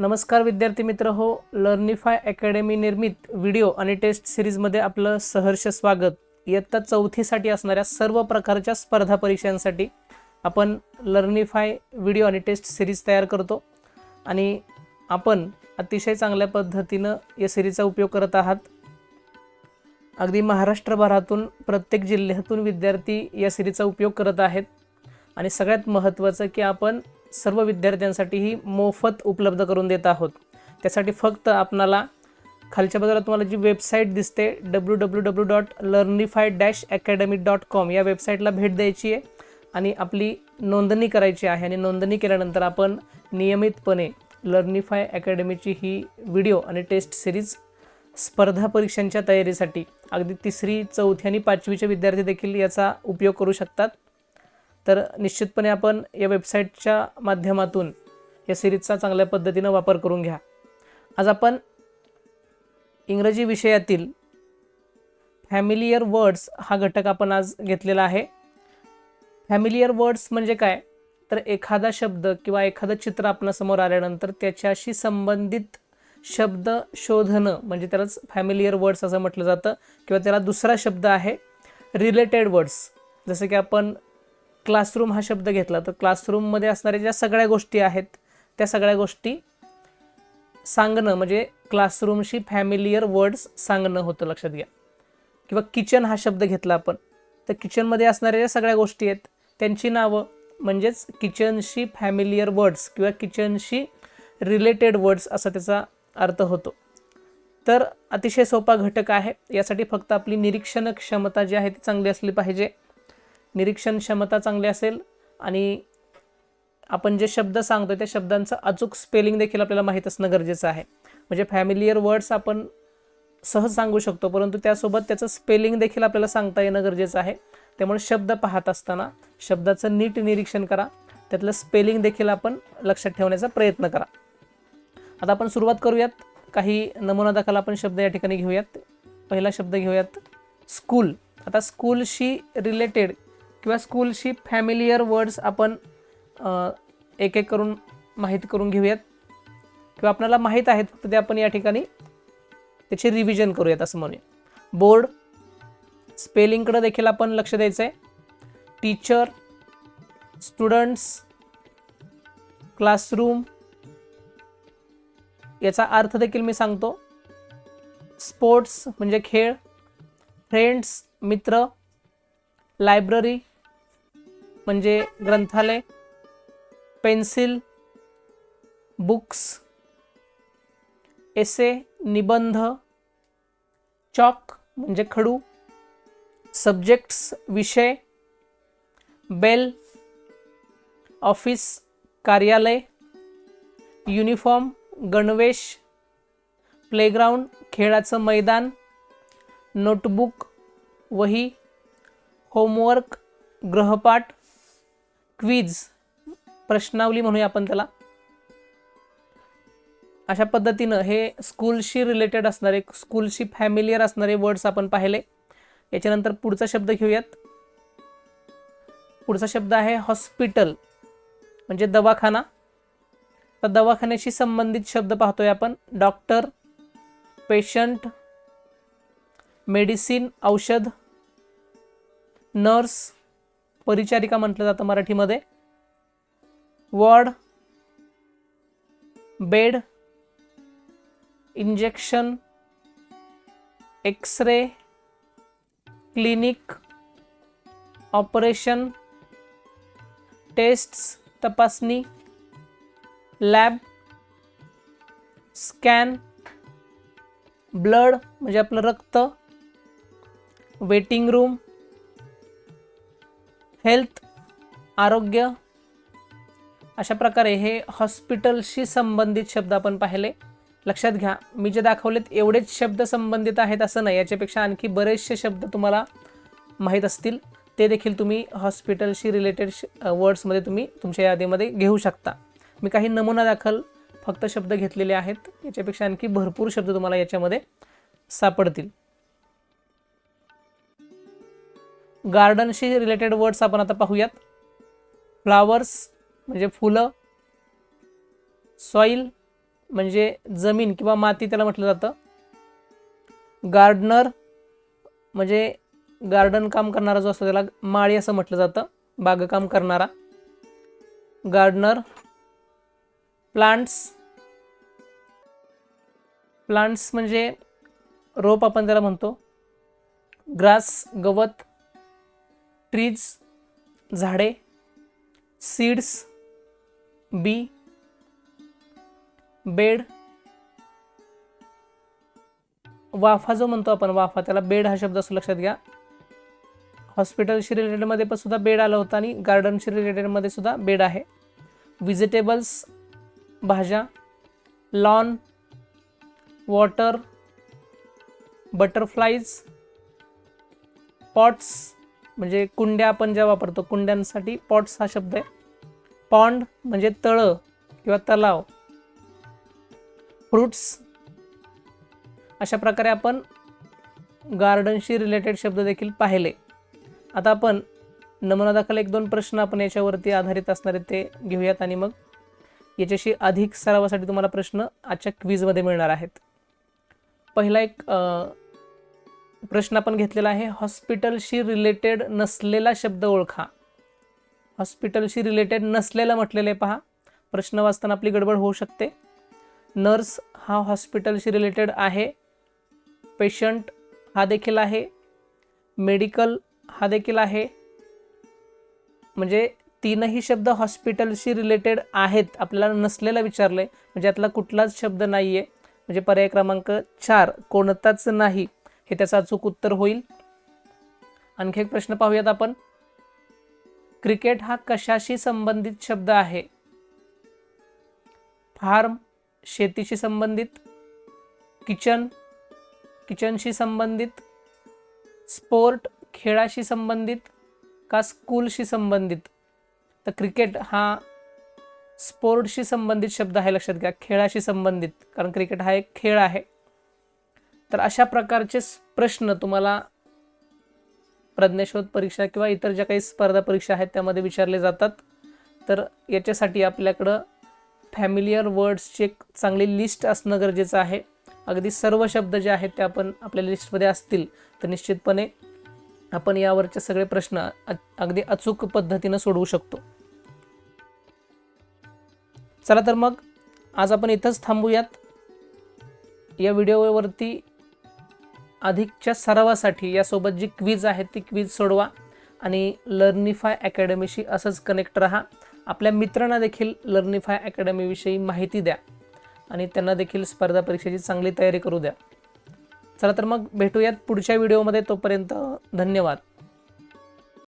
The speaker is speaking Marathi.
नमस्कार विद्यार्थी मित्र हो लर्निफाय अकॅडमी निर्मित व्हिडिओ आणि टेस्ट सिरीजमध्ये आपलं सहर्ष स्वागत. इयत्ता चौथीसाठी असणाऱ्या सर्व प्रकारच्या स्पर्धा परीक्षांसाठी आपण लर्निफाय व्हिडिओ आणि टेस्ट सिरीज तयार करतो आणि आपण अतिशय चांगल्या पद्धतीनं या सिरीजचा उपयोग करत आहात. अगदी महाराष्ट्रभरातून प्रत्येक जिल्ह्यातून विद्यार्थी या सिरीजचा उपयोग करत आहेत. आणि सगळ्यात महत्त्वाचं की आपण सर्व विद्यार्थ्यांसाठी ही मोफत उपलब्ध करून देत आहोत. त्यासाठी फक्त आपणाला खालच्या बाजूला तुम्हाला जी वेबसाईट दिसते W W W dot Learnify dash academy dot com या वेबसाईटला भेट द्यायची आहे आणि आपली नोंदणी करायची आहे आणि नोंदणी केल्यानंतर आपण नियमितपणे लर्निफाय अकॅडमीची ही व्हिडिओ आणि टेस्ट सिरीज स्पर्धा परीक्षांच्या तयारीसाठी अगदी तिसरी चौथी आणि पाचवीचे विद्यार्थी देखील याचा उपयोग करू शकतात. तर निश्चितपणे आपण या वेबसाईटच्या माध्यमातून या सिरीजचा चांगल्या पद्धतीनं वापर करून घ्या. आज आपण इंग्रजी विषयातील फॅमिलियर वर्ड्स हा घटक आपण आज घेतलेला आहे. फॅमिलियर वर्ड्स म्हणजे काय? तर एखादा शब्द किंवा एखादं चित्र आपणासमोर आल्यानंतर त्याच्याशी संबंधित शब्द शोधणं म्हणजे त्यालाच फॅमिलियर वर्ड्स असं म्हटलं जातं किंवा त्याला दुसरा शब्द आहे रिलेटेड वर्ड्स जसं की आपण क्लासरूम हा शब्द घेतला. तर क्लासरूममध्ये असणाऱ्या ज्या सगळ्या गोष्टी आहेत त्या सगळ्या गोष्टी सांगणं म्हणजे क्लासरूमशी फॅमिलियर वर्ड्स सांगणं होतं लक्षात घ्या. किंवा किचन हा शब्द घेतला आपण तर किचनमध्ये असणाऱ्या ज्या सगळ्या गोष्टी आहेत त्यांची नावं म्हणजेच किचनशी फॅमिलियर वर्ड्स किंवा किचनशी रिलेटेड वर्ड्स असा त्याचा अर्थ होतो. तर अतिशय सोपा घटक आहे. यासाठी फक्त आपली निरीक्षण क्षमता जी आहे ती चांगली असली पाहिजे. निरीक्षण क्षमता चांगली असेल आणि आपण जे शब्द सांगतो त्या शब्दांचं अचूक स्पेलिंग देखील आपल्याला माहीत असणं गरजेचं आहे. म्हणजे फॅमिलियर वर्ड्स आपण सहज सांगू शकतो परंतु त्यासोबत त्याचं स्पेलिंग देखील आपल्याला सांगता येणं गरजेचं आहे. त्यामुळे शब्द पाहत असताना शब्दाचं नीट निरीक्षण करा. त्यातलं स्पेलिंग देखील आपण लक्षात ठेवण्याचा प्रयत्न करा. आता आपण सुरुवात करूयात. काही नमुना दाखल आपण शब्द या ठिकाणी घेऊयात. पहिला शब्द घेऊयात स्कूल आता स्कूलशी रिलेटेड किंवा स्कूलशी फॅमिलियर वर्ड्स आपण एक एक करून माहीत करून घेऊयात. किंवा आपल्याला माहीत आहेत फक्त ते आपण या ठिकाणी त्याचे रिव्हिजन करूयात असं म्हणूया. बोर्ड स्पेलिंगकडं देखील आपण लक्ष द्यायचं आहे टीचर स्टुडंट्स क्लासरूम याचा अर्थ देखील मी सांगतो. स्पोर्ट्स म्हणजे खेळ. फ्रेंड्स मित्र. लायब्ररी म्हणजे ग्रंथालय पेन्सिल बुक्स एसे निबंध चॉक म्हणजे खडू सब्जेक्ट्स विषय बेल ऑफिस कार्यालय युनिफॉर्म गणवेश प्लेग्राऊंड खेळाचं मैदान नोटबुक वही होमवर्क ग्रहपाठ क्विज प्रश्नावली म्हणूया आपण त्याला. अशा पद्धतीनं हे स्कूलशी रिलेटेड असणारे स्कूलशी फॅमिलियर असणारे वर्ड्स आपण पाहिले. याच्यानंतर पुढचा शब्द घेऊयात. पुढचा शब्द आहे हॉस्पिटल म्हणजे दवाखाना. तर दवाखान्याशी संबंधित शब्द पाहतोय आपण. डॉक्टर पेशंट मेडिसिन औषध नर्स परिचारिका म्हटलं जातं मराठीमध्ये. Ward bed injection x-ray clinic operation tests तपासणी लॅब स्कॅन ब्लड म्हणजे आपलं रक्त वेटिंग रूम हेल्थ आरोग्य अशा प्रकारे हे हॉस्पिटलशी संबंधित शब्द आपण पाहिले. लक्षात घ्या मी जे दाखवलेत एवढेच शब्द संबंधित आहेत असं नाही याच्यापेक्षा आणखी बरेचसे शब्द तुम्हाला माहीत असतील. ते देखील तुम्ही हॉस्पिटलशी रिलेटेड श वर्ड्समध्ये तुम्ही तुमच्या यादीमध्ये घेऊ शकता. मी काही नमुना दाखल फक्त शब्द घेतलेले आहेत याच्यापेक्षा आणखी भरपूर शब्द तुम्हाला याच्यामध्ये सापडतील. गार्डनशी रिलेटेड वर्ड्स आपण आता पाहूयात. फ्लावर्स म्हणजे फुलं सॉईल म्हणजे जमीन किंवा माती त्याला म्हटलं जातं. गार्डनर म्हणजे गार्डन काम करणारा जो असतो त्याला माळी असं म्हटलं जातं बागकाम करणारा. गार्डनर प्लांट्स प्लांट्स म्हणजे रोप आपण त्याला म्हणतो. ग्रास गवत ट्रीज झाडे सीड्स बी बेड. वाफा जो म्हणतो आपण वाफा त्याला बेड हा शब्द असं लक्षात घ्या. हॉस्पिटलशी रिलेटेडमध्ये पण सुद्धा बेड आलं होतं आणि गार्डनशी रिलेटेडमध्ये सुद्धा बेड आहे. व्हिजिटेबल्स भाज्या लॉन वॉटर बटरफ्लाईज पॉट्स म्हणजे कुंड्या आपण ज्या वापरतो कुंड्यांसाठी पॉट्स हा शब्द आहे. पॉन्ड म्हणजे तळं किंवा तलाव. फ्रुट्स अशा प्रकारे आपण गार्डनशी रिलेटेड शब्द देखील पाहिले. आता आपण नमुनादाखल एक दोन प्रश्न आपण याच्यावरती आधारित असणारे ते घेऊयात आणि मग याच्याशी अधिक सरावासाठी तुम्हाला प्रश्न आजच्या क्वीजमध्ये मिळणार आहेत. पहिला एक प्रश्न आपण घेतलेला आहे हॉस्पिटलशी रिलेटेड नसलेला शब्द ओळखा. हॉस्पिटलशी रिलेटेड नसलेला म्हटलेलं आहे पहा. प्रश्न वाचताना आपली गडबड होऊ शकते. नर्स हा हॉस्पिटलशी रिलेटेड आहे पेशंट हा देखील आहे मेडिकल हा देखील आहे. म्हणजे तीनही शब्द हॉस्पिटलशी रिलेटेड आहेत आपल्याला नसलेला विचारलं आहे म्हणजे यातला कुठलाच शब्द नाही आहे म्हणजे पर्याय क्रमांक चार कोणताच नाही. हे त्याचं अचूक उत्तर होईल. आणखी एक प्रश्न पाहूयात आपण. क्रिकेट हा कशाशी संबंधित शब्द आहे? फार्म शेतीशी संबंधित? किचन किचनशी संबंधित? स्पोर्ट खेळाशी संबंधित? का स्कूलशी संबंधित? तर क्रिकेट हा स्पोर्टशी संबंधित शब्द आहे लक्षात घ्या. खेळाशी संबंधित कारण क्रिकेट हा एक खेळ आहे. तर अशा प्रकारचे प्रश्न तुम्हाला प्रज्ञाशोध परीक्षा किंवा इतर ज्या काही स्पर्धा परीक्षा आहेत त्यामध्ये विचारले जातात. तर याच्यासाठी आपल्याकडं फॅमिलियर वर्ड्सची एक चांगली लिस्ट असणं गरजेचं आहे. अगदी सर्व शब्द जे आहेत ते आपण आपल्या लिस्टमध्ये असतील तर निश्चितपणे आपण यावरचे सगळे प्रश्न अ- अगदी अचूक पद्धतीनं सोडवू शकतो. चला तर मग आज आपण इथंच थांबूयात. या व्हिडिओवरती अधिकच्या सरावासाठी यासोबत जी क्वीज आहे ती क्वीज सोडवा आणि लर्निफाय अकॅडमीशी असंच कनेक्ट राहा. आपल्या मित्रांना देखील लर्निफाय अकॅडमीविषयी माहिती द्या आणि त्यांना देखील स्पर्धा परीक्षेची चांगली तयारी करू द्या. चला तर मग भेटूयात पुढच्या व्हिडिओमध्ये. तोपर्यंत धन्यवाद.